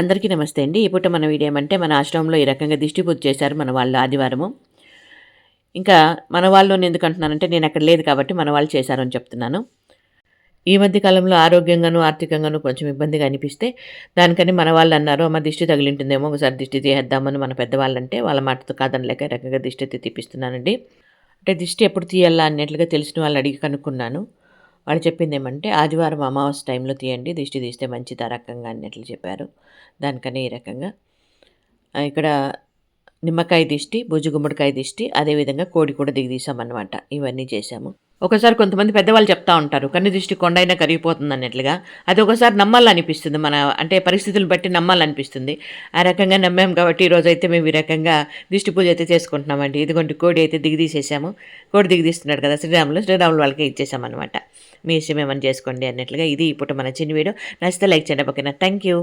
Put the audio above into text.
అందరికీ నమస్తే అండి. ఈ పూట మన వీడియో ఏమంటే మన ఆశ్రమంలో ఈ రకంగా దిష్టి పూజ చేశారు మన వాళ్ళు ఆదివారము. ఇంకా మన వాళ్ళు ఎందుకు అంటున్నానంటే నేను అక్కడ లేదు కాబట్టి మన వాళ్ళు చేశారని చెప్తున్నాను. ఈ మధ్య కాలంలో ఆరోగ్యంగాను ఆర్థికంగాను కొంచెం ఇబ్బందిగా అనిపిస్తే దానికని మన వాళ్ళు అన్నారు అమ్మ దిష్టి తగిలింటుందేమో ఒకసారి దిష్టి తీసేద్దామని మన పెద్దవాళ్ళు అంటే వాళ్ళ మాటతో కాదనలేక ఈ రకంగా దిష్టి అయితే తీపిస్తున్నానండి. అంటే దిష్టి ఎప్పుడు తీయాలా అన్నట్లుగా తెలిసిన వాళ్ళు అడిగి కనుక్కున్నాను. వాళ్ళు చెప్పింది ఏమంటే ఆదివారం అమావాస్య టైంలో తీయండి దిష్టి తీస్తే మంచిది ఆ రకంగా అన్నట్లు చెప్పారు. దానికనే ఈ రకంగా. ఇక్కడ నిమ్మకాయ దిష్టి భుజగుమ్మడికాయ గుమ్మడికాయ దిష్టి అదేవిధంగా కోడి కూడా దిగదీసామన్నమాట ఇవన్నీ చేశాము ఒకసారి కొంతమంది పెద్దవాళ్ళు చెప్తా ఉంటారు కన్ను దృష్టి కొండైనా కరిగిపోతుంది అన్నట్లుగా. అది ఒకసారి నమ్మాలనిపిస్తుంది మన అంటే పరిస్థితులను బట్టి నమ్మాలనిపిస్తుంది. ఆ రకంగా నమ్మాం కాబట్టి ఈరోజు అయితే మేము ఈ రకంగా దిష్టి పూజ అయితే చేసుకుంటున్నామండి. ఇదిగోండి కోడి అయితే దిగదీసేసాము. కోడి దిగదీస్తున్నాడు కదా శ్రీరాములు. శ్రీరాములు వాళ్ళకే ఇచ్చేసామన్నమాట. మీ ఇష్టం ఏమైనా చేసుకోండి అన్నట్లుగా. ఇది ఇప్పుడు మన చిన్న వీడియో. నచ్చితే లైక్ చేయండి ఓకేనా థ్యాంక్ యూ.